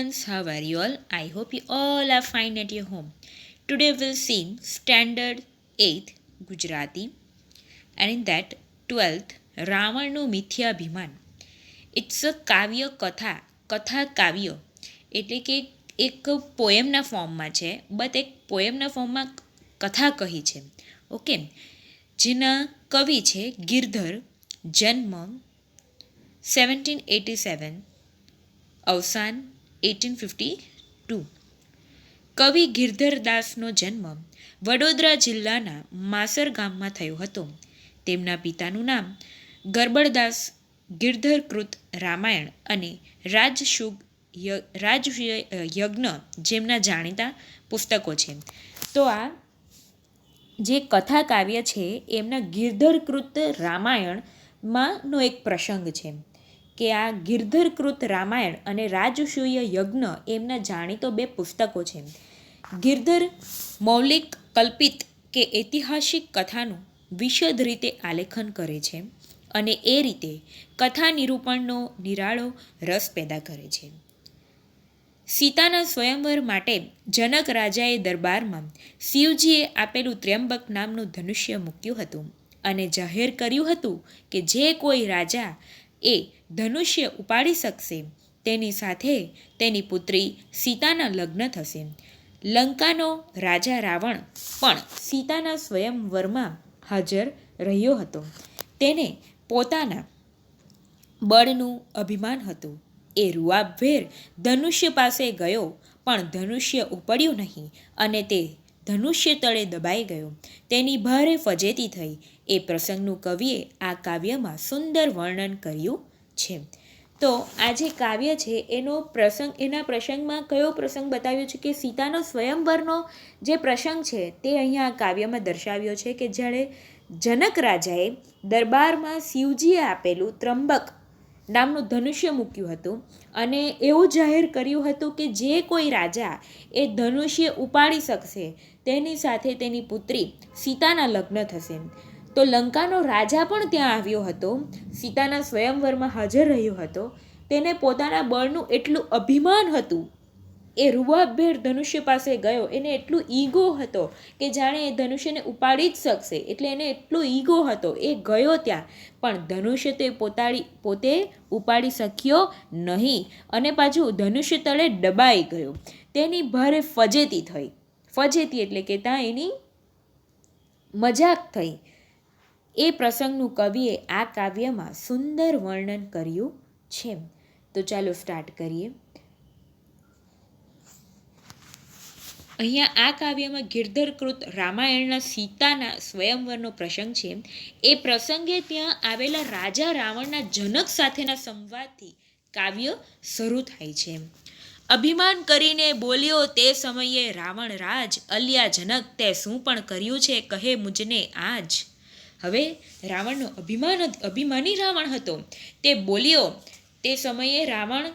students, how are you all? I hope you all are fine at your home. Today we'll sing Standard 8th Gujarati and in that 12th રાવણનું મિથ્યાભિમાન it's a કાવ્ય કથા કથા કાવ્ય એટલે કે એક પોએમના ફોર્મમાં છે બટ એક પોએમના ફોર્મમાં કથા કહી છે ઓકે જેના કવિ છે ગિરધર જન્મ સેવન્ટીન એટી સેવન અવસાન એટીન ફિફ્ટી ટુ કવિ ગિરધરદાસનો જન્મ વડોદરા જિલ્લાના માસર ગામમાં થયો હતો. તેમના પિતાનું નામ ગરબડદાસ ગિરધરકૃત રામાયણ અને રાજશુગ રાજ યજ્ઞ જેમના જાણીતા પુસ્તકો છે. તો આ જે કથા કાવ્ય છે, એમના ગિરધરકૃત રામાયણમાંનો એક પ્રસંગ છે. કે આ ગિરધરકૃત રામાયણ અને રાજસૂય યજ્ઞ એમના જાણીતો બે પુસ્તકો છે. ગિરધર મૌલિક કલ્પિત કે ઐતિહાસિક કથાનું વિશદ રીતે આલેખન કરે છે અને એ રીતે કથા નિરૂપણનો નિરાળો રસ પેદા કરે છે. સીતાના સ્વયંવર માટે જનક રાજાએ દરબારમાં શિવજીએ આપેલું ત્ર્યંબક નામનું ધનુષ્ય મૂક્યું હતું અને જાહેર કર્યું હતું કે જે કોઈ રાજા એ ધનુષ્ય ઉપાડી શકશે. તેની સાથે તેની પુત્રી સીતાના લગ્ન થશે. લંકાનો રાજા રાવણ પણ સીતાના સ્વયંવરમાં હાજર રહ્યો હતો. તેને પોતાના બળનું અભિમાન હતું. એ રૂઆબભેર ધનુષ્ય પાસે ગયો, પણ ધનુષ્ય ઉપડ્યું નહીં અને તે ધનુષ્ય તળે દબાઈ ગયો. તેની ભારે ફજેતી થઈ. એ પ્રસંગનું કવિએ આ કાવ્યમાં સુંદર વર્ણન કર્યું છે. તો આ જે કાવ્ય છે, એનો પ્રસંગ, એના પ્રસંગમાં કયો પ્રસંગ બતાવ્યો છે કે સીતાનો સ્વયંવરનો જે પ્રસંગ છે, તે અહીંયા આ કાવ્યમાં દર્શાવ્યો છે કે જ્યારે જનક રાજાએ દરબારમાં શિવજીએ આપેલું ત્રંબક નામનું ધનુષ્ય મૂક્યું હતું અને એવું જાહેર કર્યું હતું કે જે કોઈ રાજા એ ધનુષ્ય ઉપાડી શકશે, તેની સાથે તેની પુત્રી સીતાના લગ્ન થશે. તો લંકાનો રાજા પણ ત્યાં આવ્યો હતો. સીતાના સ્વયંવરમાં હાજર રહ્યો હતો. તેને પોતાના બળનું એટલું અભિમાન હતું. એ રૂવાભેર ધનુષ્ય પાસે ગયો. એને એટલું ઈગો હતો કે જાણે એ ધનુષ્યને ઉપાડી જ શકશે. એટલે એને એટલો ઈગો હતો. એ ગયો ત્યાં. પણ ધનુષ્ય તે પોતાડી, પોતે ઉપાડી શક્યો નહીં. અને પાછું ધનુષ્ય તળે દબાઈ ગયો. તેની ભારે ફજેતી થઈ. ફજેતી એટલે કે ત્યાં એની મજાક થઈ. એ પ્રસંગનું કવિએ આ કાવ્યમાં સુંદર વર્ણન કર્યું છે. તો ચાલો સ્ટાર્ટ કરીએ. અહીંયા આ કાવ્યમાં ગિરધરકૃત રામાયણના સીતાના સ્વયંવરનો પ્રસંગ છે. એ પ્રસંગે ત્યાં આવેલા રાજા રાવણના જનક સાથેના સંવાદથી કાવ્ય શરૂ થાય છે. અભિમાન કરીને બોલ્યો, તે સમયે રાવણ રાજ અલ્યા જનક, તે શું પણ કર્યું છે? કહે મુજને આજ. હવે રાવણનો અભિમાન અભિમાની રાવણ હતો. તે બોલ્યો, તે સમયે રાવણ,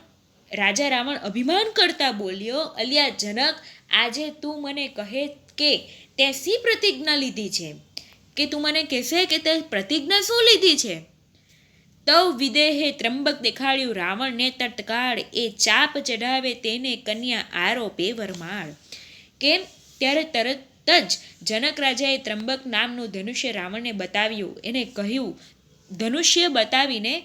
રાજા રાવણ અભિમાન કરતા બોલ્યો, અલિયા જનક, આજે તું મને કહે કે તે સી પ્રતિજ્ઞા લીધી છે? કે તું મને કહેશે કે તે પ્રતિજ્ઞા શું લીધી છે? તવ વિદેહે ત્રંબક દેખાડ્યું રાવણને તટકાળ, એ ચાપ ચઢાવે તેને કન્યા આરોપે વરમાળ. કેમ? ત્યારે તરત જ જનક રાજાએ ત્રંબક નામનું ધનુષ્ય રાવણને બતાવ્યું. એને કહ્યું, ધનુષ્ય બતાવીને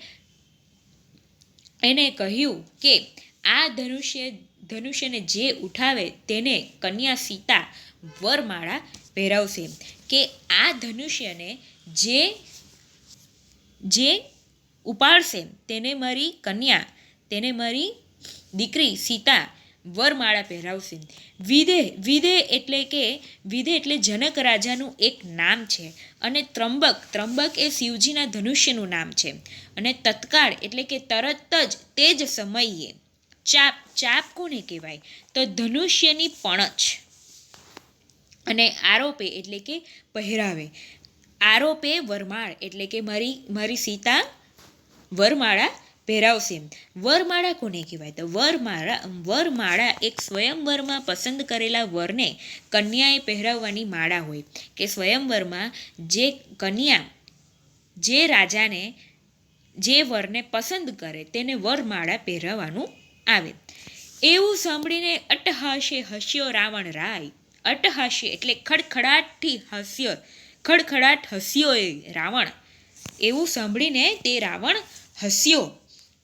એને કહ્યું કે, આ ધનુષ્ય ધનુષ્યને જે ઉઠાવે તેને કન્યા સીતા વરમાળા પહેરાવશે. કે આ ધનુષ્યને જે જે ઉપાડશે, તેને મારી કન્યા, તેને મારી દીકરી સીતા વરમાળા પહેરાવશે. વિધે વિધે એટલે કે વિધે એટલે જનક રાજાનું એક નામ છે. અને ત્રંબક ત્રંબક એ શિવજીના ધનુષ્યનું નામ છે. અને તત્કાળ એટલે કે તરત જ તે જ સમયે, ચાપ ચાપ કોને કહેવાય? તો ધનુષ્યની પણચ અને આરોપે એટલે કે પહેરાવે. આરોપે વરમાળ એટલે કે મારી મારી સીતા વરમાળા પહેરાવશે. વરમાળા કોને કહેવાય? તો વરમાળા વરમાળા એક સ્વયંવરમાં પસંદ કરેલા વરને કન્યાએ પહેરાવવાની માળા હોય કે સ્વયંવરમાં જે કન્યા, જે રાજાને, જે વરને પસંદ કરે તેને વરમાળા પહેરાવવાનું આવે. એવું સાંભળીને અટહાશે હસ્યો રાવણ રાય. અટહાશે એટલે ખડખડાટથી હસ્યો, ખડખડાટ હસ્યો એ રાવણ. એવું સાંભળીને તે રાવણ હસ્યો.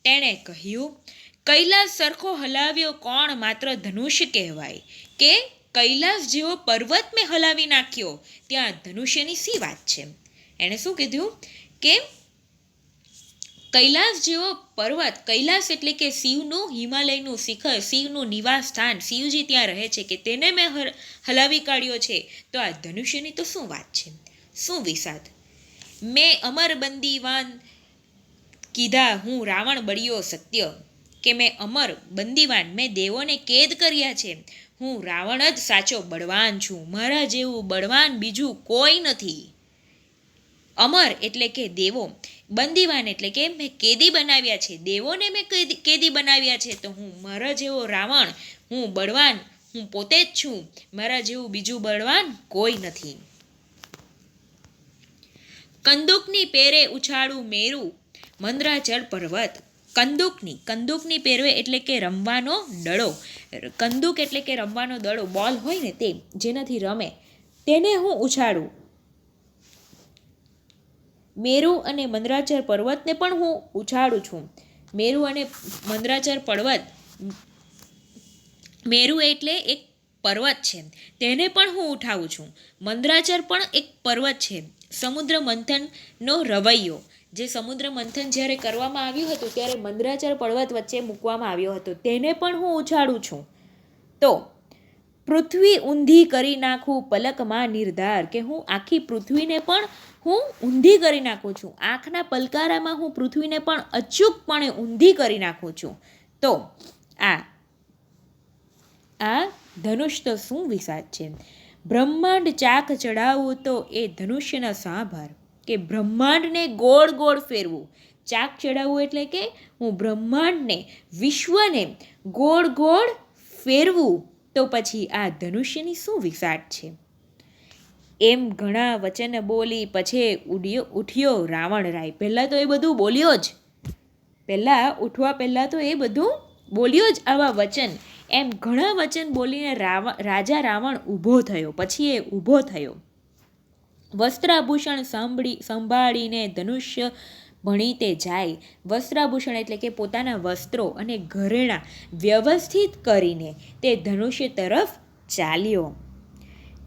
તેણે કહ્યું, કૈલાસ સરખો હલાવ્યો કોણ માત્ર ધનુષ્ય કહેવાય? કે કૈલાસ જેવો પર્વત મેં હલાવી નાખ્યો, ત્યાં ધનુષ્યની સી વાત છે? એણે શું કીધું? કે કૈલાસ જેવો પર્વત, કૈલાસ એટલે કે શિવનું હિમાલયનું શિખર, શિવનું નિવાસ સ્થાન, શિવજી ત્યાં રહે છે કે તેને મેં હલાવી કાઢ્યો છે, તો આ ધનુષ્યની તો શું વાત છે? શું વિષાદ? મેં અમર બંદીવાન કીધા, હું રાવણ બળ્યો સત્ય કે મેં અમર બંદીવાન, મેં દેવોને કેદ કર્યા છે. હું રાવણ જ સાચો બળવાન છું. મારા જેવું બળવાન બીજું કોઈ નથી. અમર એટલે કે દેવો, બંદીવાન એટલે કે મેં કેદી બનાવ્યા છે. દેવોને મેં કેદી બનાવ્યા છે. તો હું મારા જેવો રાવણ, હું બળવાન, હું પોતે જ છું. મારા જેવું બીજું બળવાન કોઈ નથી. કંદુકની પેરે ઉછાળું મેરું મંદરાચળ પર્વત. કંદુકની કંદુકની પેરવે એટલે કે રમવાનો દડો. કંદુક એટલે કે રમવાનો દડો, બોલ હોય ને તે, જેનાથી રમે. તેને હું ઉછાળું. મેરુ અને મંદરાચર પર્વતને પણ હું ઉછાળું છું. મેરુ અને મંદરાચર પર્વત, મેરુ એટલે એક પર્વત છે. તેને પણ હું ઉઠાવું છું. મંદરાચર પણ એક પર્વત છે. સમુદ્ર મંથનનો રવૈયો. જે સમુદ્ર મંથન જ્યારે કરવામાં આવ્યું હતું, ત્યારે મંદરાચર પર્વત વચ્ચે મૂકવામાં આવ્યો હતો. તેને પણ હું ઉછાળું છું. તો, પૃથ્વી ઊંધી કરી નાખું પલકમાં નિર્ધાર કે હું આખી પૃથ્વીને પણ હું ઊંધી કરી નાખું છું. આંખના પલકારામાં હું પૃથ્વીને પણ અચૂકપણે ઊંધી કરી નાખું છું. તો, આ આ ધનુષ તો શું વિષાદ છે? બ્રહ્માંડ ચાક ચડાવવું તો એ ધનુષ્યના સાભાર. કે બ્રહ્માંડને ગોળ ગોળ ફેરવું. ચાક ચડાવવું એટલે કે હું બ્રહ્માંડને, વિશ્વને ગોળ ગોળ ફેરવું. તો પછી આ ધનુષ્યની શું વિસાટ છે? એમ ઘણા વચન બોલી પછી ઉડ્યો, ઉઠ્યો રાવણ રાય. પહેલાં તો એ બધું બોલ્યો જ. પહેલાં ઉઠવા પહેલાં તો એ બધું બોલ્યો જ આવા વચન. એમ ઘણા વચન બોલીને રાવણ રાજા રાવણ ઊભો થયો. પછી એ ઊભો થયો. વસ્ત્રાભૂષણ સાંભળી, સંભાળીને ધનુષ્ય ભણી તે જાય. વસ્ત્રાભૂષણ એટલે કે પોતાના વસ્ત્રો અને ઘરેણાં વ્યવસ્થિત કરીને તે ધનુષ્ય તરફ ચાલ્યો.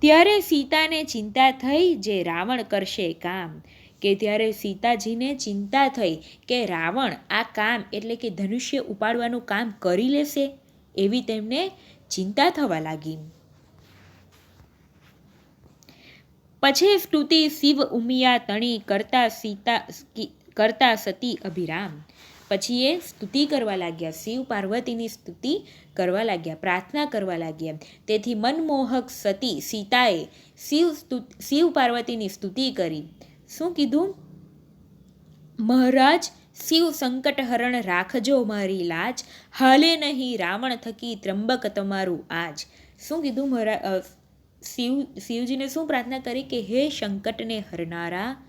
ત્યારે સીતાને ચિંતા થઈ જે રાવણ કરશે કામ. કે ત્યારે સીતાજીને ચિંતા થઈ કે રાવણ આ કામ એટલે કે ધનુષ્ય ઉપાડવાનું કામ કરી લેશે એવી તેમને ચિંતા થવા લાગી. પછી સ્તુતિ શિવ ઉમિયા તણી કરતા સીતા કરતા સતી અભિરામ. પછી એ સ્તુતિ કરવા લાગ્યા શિવ પાર્વતીની સ્તુતિ કરવા લાગ્યા પ્રાર્થના કરવા લાગ્યા. તેથી મનમોહક સતી સીતાએ શિવ શિવ પાર્વતીની સ્તુતિ કરી. શું કીધું? મહારાજ શિવ સંકટ હરણ રાખજો મારી લાજ. હાલે નહીં રાવણ થકી ત્રંબક તમારું આજ. શું કીધું મહારા અ, શિવ, શિવજીને શું પ્રાર્થના કરી કે, હે સંકટને હરનારા,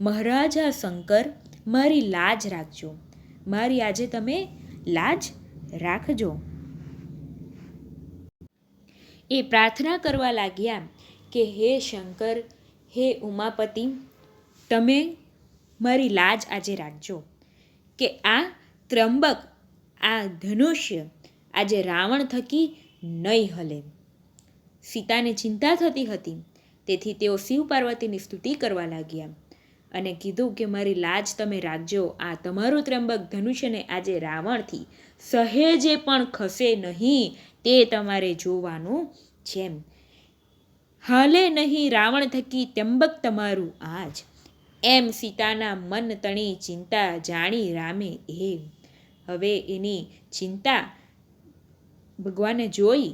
મહારાજા શંકર, મારી લાજ રાખજો. મારી આજે તમે લાજ રાખજો. એ પ્રાર્થના કરવા લાગ્યા કે, હે શંકર, હે ઉમાપતિ, તમે મારી લાજ આજે રાખજો. કે આ ત્રંબક આ ધનુષ્ય આજે રાવણ થકી નહીં હલે. સીતાને ચિંતા થતી હતી. તેથી તેઓ શિવ પાર્વતીની સ્તુતિ કરવા લાગ્યા અને કીધું કે, મારી લાજ તમે રાખજો. આ તમારું ત્રંબક ધનુષ્યને આજે રાવણથી સહેજે પણ ખસે નહીં. તે તમારે જોવાનું છે હાલે નહીં રાવણ થકી ત્રંબક તમારું આજ. એમ સીતાના મન તણી ચિંતા જાણી રામે એ હવે એની ચિંતા ભગવાને જોઈ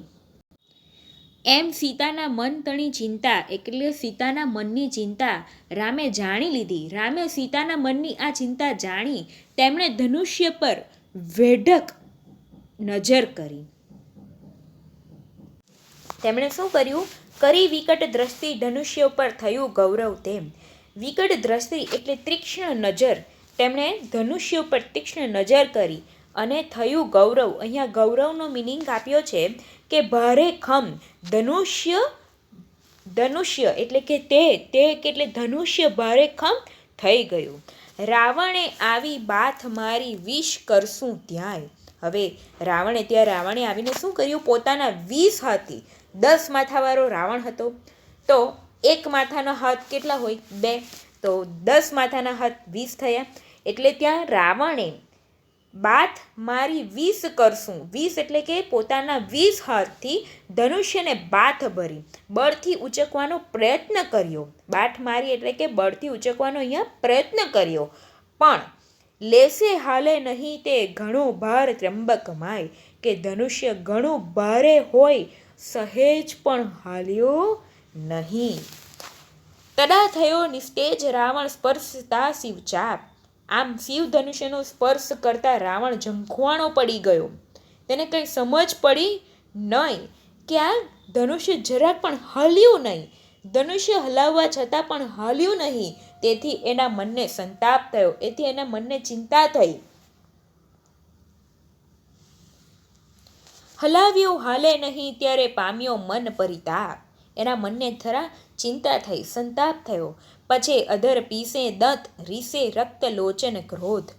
એમ સીતાના મન તણી ચિંતા, એટલે સીતાના મનની ચિંતા રામે જાણી લીધી. રામે સીતાના મનની આ ચિંતા જાણી, તેમણે ધનુષ્ય પર વેઢક નજર કરી. તેમણે શું કર્યું? કરી વિકટ દ્રષ્ટિ ધનુષ્ય ઉપર થયું ગૌરવ તેમ. વિકટ દ્રષ્ટિ એટલે તીક્ષ્ણ નજર. તેમણે ધનુષ્ય ઉપર તીક્ષ્ણ નજર કરી અને થયું ગૌરવ. અહીંયા ગૌરવનો મિનિંગ આપ્યો છે કે ભારે ખમ. ધનુષ્ય ધનુષ્ય એટલે કે તે તે એટલે ધનુષ્ય ભારે ખમ થઈ ગયું. રાવણે આવી બાથ મારી વિષ કરશું ત્યાંય હવે રાવણે, ત્યાં રાવણે આવીને શું કર્યું? પોતાના વીસ હાથી, દસ માથાવાળો રાવણ હતો. તો એક માથાનો હાથ કેટલા હોય? બે. તો દસ માથાના હાથ વીસ થયા. એટલે ત્યાં રાવણે બાથ મારી વીસ કરશું. વીસ એટલે કે પોતાના વીસ હાથથી ધનુષ્યને બાથ ભરી, બળથી ઉચકવાનો પ્રયત્ન કર્યો. બાથ મારી એટલે કે બળથી ઉચકવાનો અહીંયા પ્રયત્ન કર્યો. પણ લેશે હાલે નહીં તે ઘણો ભાર ત્રંબક માય, કે ધનુષ્ય ઘણું ભારે હોય, સહેજ પણ હાલ્યો નહીં. તડા થયો નિસ્તેજ રાવણ સ્પર્શતા શિવચાપ. આમ શિવ ધનુષ્યનો સ્પર્શ કરતા રાવણ ઝંખવાણો પડી ગયો. તેને કંઈ સમજ પડી નહીં કે આ ધનુષ્ય જરાક પણ હલ્યું નહીં. ધનુષ્ય હલાવવા છતાં પણ હાલ્યું નહીં. તેથી એના મનને સંતાપ થયો. એથી એના મનને ચિંતા થઈ. હલાવ્યું હાલે નહીં ત્યારે પામ્યો મન પરિતાપ. એના મનને થરા ચિંતા થઈ, સંતાપ થયો. પછી અધર પીસે દંત, રીસે રક્ત લોચન ક્રોધ.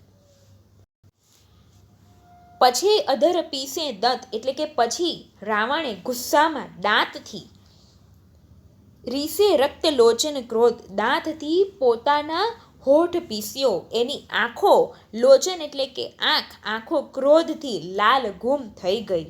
પછી અધર પીસે દંત એટલે કે પછી રાવણે ગુસ્સામાં દાંતથી રીસે રક્ત લોચન ક્રોધ દાંતથી પોતાના હોઠ પીસ્યો. એની આંખો લોચન એટલે કે આંખ, આંખો ક્રોધથી લાલ ગુમ થઈ ગઈ.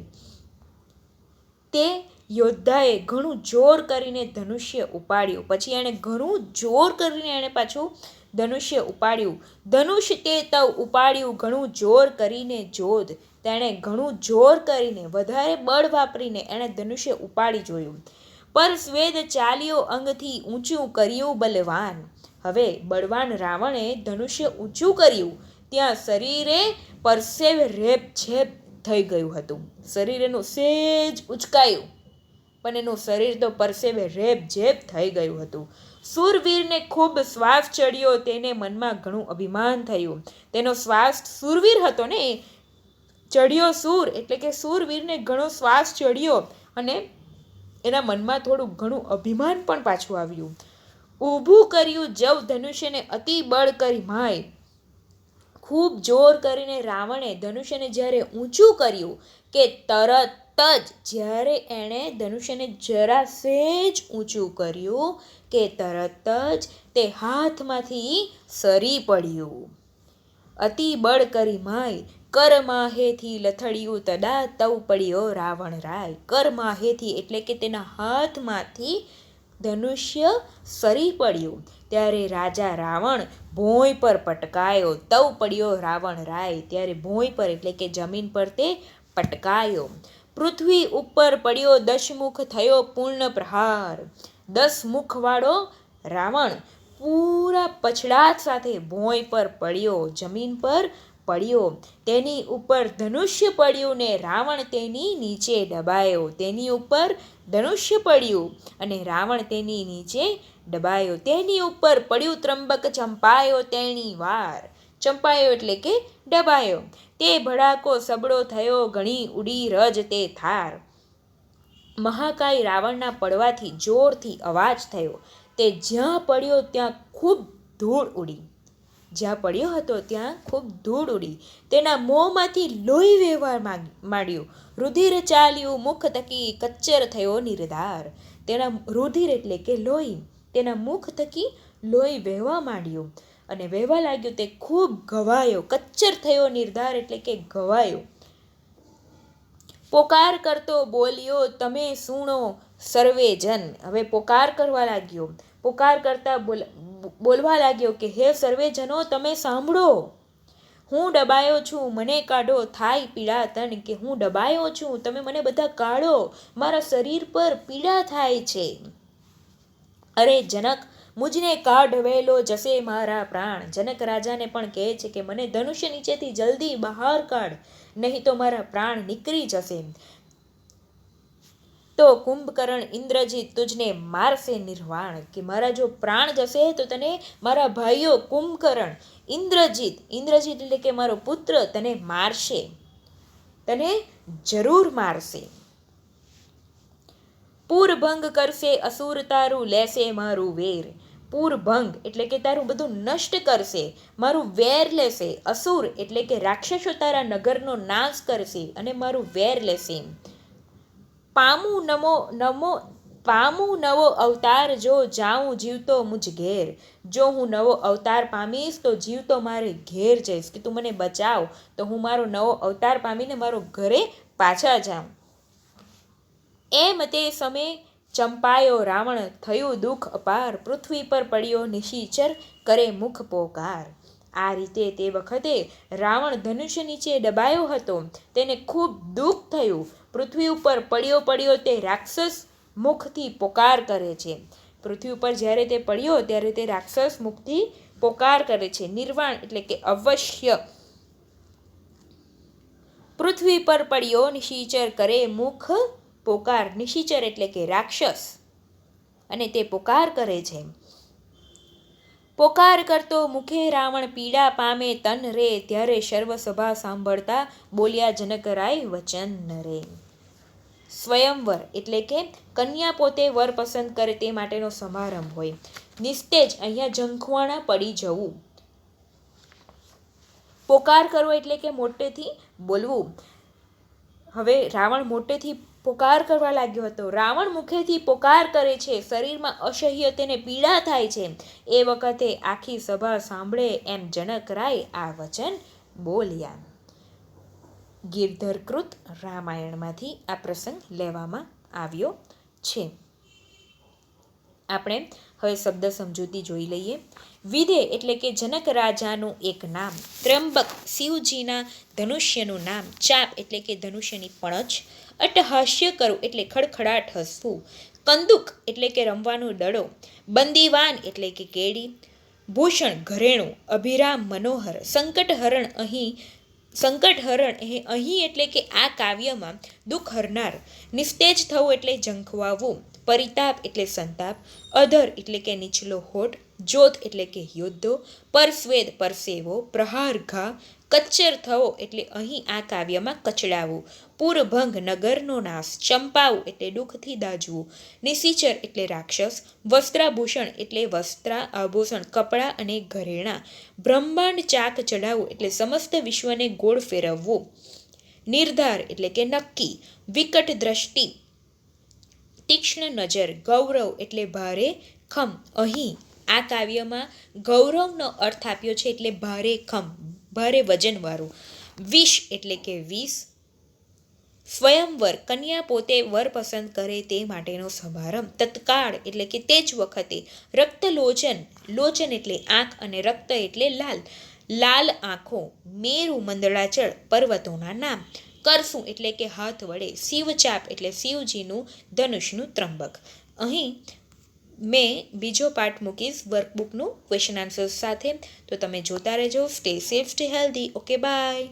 તે યોદ્ધાએ ઘણું જોર કરીને ધનુષ્ય ઉપાડ્યું. પછી એણે ઘણું જોર કરીને એણે પાછું ધનુષ્ય ઉપાડ્યું. ધનુષ તે તવ ઉપાડ્યું, ઘણું જોર કરીને જોધ. તેણે ઘણું જોર કરીને વધારે બળ વાપરીને એણે ધનુષ્ય ઉપાડી જોયું. પર સ્વેદ ચાલ્યો અંગથી ઊંચું કર્યું બલવાન. હવે બળવાન રાવણે ધનુષ્ય ઊંચું કર્યું. ત્યાં શરીરે પરસેવ રેપ છેપ થઈ ગયું હતું. શરીરનું સેજ ઉચકાયું. પણ એનું શરીર તો પરસેવે રેબ જેબ થઈ ગયું હતું. સુરવીરને ખૂબ શ્વાસ ચડ્યો, તેને મનમાં ઘણું અભિમાન થયું. તેનો શ્વાસ સુરવીર હતો ને ચડ્યો સૂર, એટલે કે સુરવીરને ઘણો શ્વાસ ચડ્યો અને એના મનમાં થોડું ઘણું અભિમાન પણ પાછું આવ્યું. ઊભું કર્યું જવ ધનુષ્યને અતિ બળ કરી માય. ખૂબ જોર કરીને રાવણે ધનુષ્યને જ્યારે ઊંચું કર્યું કે તરત જ જ્યારે એણે ધનુષ્યને જરા સેજ ઊંચું કર્યું કે તરત જ તે હાથમાંથી સરી પડ્યું. અતિ બળ કરી માય કરમાહેથી લથડિયું તદા તવ પડ્યો રાવણ રાય. કરમાહેથી એટલે કે તેના હાથમાંથી ધનુષ્ય સરી પડ્યું. ત્યારે રાજા રાવણ ભોંય પર પટકાયો, તવ પડ્યો રાવણ રાય. ત્યારે ભોંય પર એટલે કે જમીન પર તે પટકાયો. પૃથ્વી ઉપર પડ્યો દશમુખ થયો પૂર્ણ પ્રહાર. દસ મુખવાળો રાવણ પૂરા પછડાટ સાથે ભોંય પર પડ્યો, જમીન પર પડ્યો. તેની ઉપર ધનુષ્ય પડ્યું ને રાવણ તેની નીચે દબાયો. તેની ઉપર ધનુષ્ય પડ્યું અને રાવણ તેની નીચે દબાયો. તેની ઉપર પડ્યું ત્રંબક, ચંપાયો તેણી વાર. ચંપાયો એટલે કે ડબાયો. તે ભડાકો સબળો થયો, ઘણી ઉડી રજ તે થાર. મહાકાય રાવણના પડવાથી જોરથી અવાજ થયો. તે જ્યાં પડ્યો ત્યાં ખૂબ ધૂળ ઉડી. જ્યાં પડ્યો હતો ત્યાં ખૂબ ધૂળ ઉડી. તેના મોંમાંથી લોહી વહેવા માંડ્યું. રુધિર ચાલ્યું, મુખ થકી કચ્ચર થયો નિર્ધાર. તેના રુધિર એટલે કે લોહી. તેના મુખ થકી લોહી વહેવા માંડ્યું. અને વહેવા લાગ્યું તે ખૂબ ઘવાયો કચ્ચર થયો નિર્ધાર એટલે કે ઘવાયો પોકાર કરતો બોલ્યો, તમે સુણો સર્વે જન. હવે પોકાર કરવા લાગ્યો. પોકાર કરતા બોલવા લાગ્યો કે, હે સર્વે જનો, તમે સાંભળો. હું ડબાયો છું, મને કાઢો. થાય પીડા તન કે, હું ડબાયો છું. તમે મને બધા કાઢો. મારા શરીર પર પીડા થાય છે. અરે જનક મુજને કાઢવેલો જશે મારા પ્રાણ. જનક રાજાને પણ કહે છે કે, મને ધનુષ્ય નીચેથી જલ્દી બહાર કાઢ, નહીં તો મારા પ્રાણ નીકળી જશે. તો કુંભકર્ણ ઇન્દ્રજીત તુજને મારશે નિર્વાણ કે, મારા જો પ્રાણ જશે તો તને મારા ભાઈઓ કુંભકર્ણ ઇન્દ્રજીત ઇન્દ્રજીત એટલે કે મારો પુત્ર, તને મારશે, તને જરૂર મારશે. પૂરભંગ કરશે, અસુર તારું લેશે મારું વેર. પૂરભંગ એટલે કે તારું બધું નષ્ટ કરશે, મારું વેર લેશે. અસુર એટલે કે રાક્ષસો તારા નગરનો નાશ કરશે અને મારું વેર લેશે. પામું નમો નમો, પામું નવો અવતાર જો જાઉં જીવતો મુજ ઘેર. જો હું નવો અવતાર પામીશ તો જીવતો મારે ઘેર જઈશ. કે તું મને બચાવ, તો હું મારો નવો અવતાર પામીને મારો ઘરે પાછા જાઉં. એમ તે સમયે ચંપાયો રાવણ થયું દુઃખ અપાર, પૃથ્વી પર પડ્યો નિશીચર, કરે મુખ પોકાર. આ રીતે તે વખતે રાવણ ધનુષ્ય નીચે દબાયો હતો. તેને ખૂબ દુઃખ થયું. પૃથ્વી ઉપર પડ્યો પડ્યો તે રાક્ષસ મુખથી પોકાર કરે છે. પૃથ્વી ઉપર જ્યારે તે પડ્યો ત્યારે તે રાક્ષસ મુખથી પોકાર કરે છે. નિર્વાણ એટલે કે અવશ્ય. પૃથ્વી પર પડ્યો નિશીચર, કરે મુખ પોકાર નિશિચર એટલે કે રાક્ષસ. અને તે પોકાર કરે છે. પોકાર કરતો મુખે રાવણ પીડા પામે તન રે ત્યારે સર્વસભા સાંભળતા બોલ્યા જનકરાય વચન નરે. સ્વયંવર એટલે કે કન્યા પોતે વર પસંદ કરે તે માટેનો સમારંભ હોય. નિસ્તેજ અહીંયા ઝંખવાણા પડી જવું. પોકાર કરવો એટલે કે મોટેથી બોલવું. હવે રાવણ મોટેથી પોકાર કરવા લાગ્યો હતો. રાવણ મુખેથી પોકાર કરે છે. શરીરમાં અસહ્ય તેને પીડા થાય છે. એ વખતે આખી સભા સાંભળે એમ જનકરાય આ વચન બોલ્યા. ગિરધરકૃત રામાયણમાંથી આ પ્રસંગ લેવામાં આવ્યો છે. આપણે હવે શબ્દ સમજૂતી જોઈ લઈએ. વિધે એટલે કે જનક રાજાનું એક નામ. ત્રંબક શિવજીના ધનુષ્યનું નામ. ચાપ એટલે કે ધનુષ્યની પણચ અટહાસ્ય કરવું એટલે ખડખડાટ હસવું. કંદુક એટલે કે રમવાનો દડો. બંદીવાન એટલે કે કેડી. ભૂષણ ઘરેણું. અભિરામ મનોહર. સંકટહરણ અહીં સંકટહરણ એ અહીં એટલે કે આ કાવ્યમાં દુઃખ હરનાર. નિસ્તેજ થવું એટલે ઝંખવાવું પરિતાપ એટલે સંતાપ, અધર એટલે કે નીચલો હોઠ જોત એટલે કે યોદ્ધો, પરસ્વેદ પરસેવો પ્રહાર ઘા કચ્ચર થવો એટલે અહીં આ કાવ્યમાં કચડાવું, પૂરભંગ નગરનો નાશ, ચંપાવું એટલે દુઃખથી દાજવું, નિશિચર એટલે રાક્ષસ, વસ્ત્રાભૂષણ એટલે વસ્ત્રા આભૂષણ કપડાં અને ઘરેણાં, બ્રહ્માંડ ચાક ચઢાવવું એટલે સમસ્ત વિશ્વને ગોળ ફેરવવું, નિર્ધાર એટલે કે નક્કી, વિકટ દ્રષ્ટિ તીક્ષ્ણ નજર, ગૌરવ એટલે ભારે ખમ. અહીં આ કાવ્યમાં ગૌરવનો અર્થ આપ્યો છે એટલે ભારે ખમ, ભારે વજનવાળું. વિષ એટલે કે વિષ. સ્વયંવર, કન્યા પોતે વર પસંદ કરે તે માટેનો સમારંભ. તત્કાળ એટલે કે તે જ વખતે રક્તલોચન, લોચન એટલે આંખ અને રક્ત એટલે લાલ. લાલ આંખો, મેરુ મંદળાચળ પર્વતોના નામ. કરશું એટલે કે હાથ વડે શિવચાપ એટલે શિવજીનું ધનુષનું ત્રંબક અહીં મેં બીજો પાર્ટ મૂકીશ વર્કબુકનું ક્વેશ્ચન આન્સર્સ સાથે. તો તમે જોતા રહેજો. Stay safe stay healthy okay bye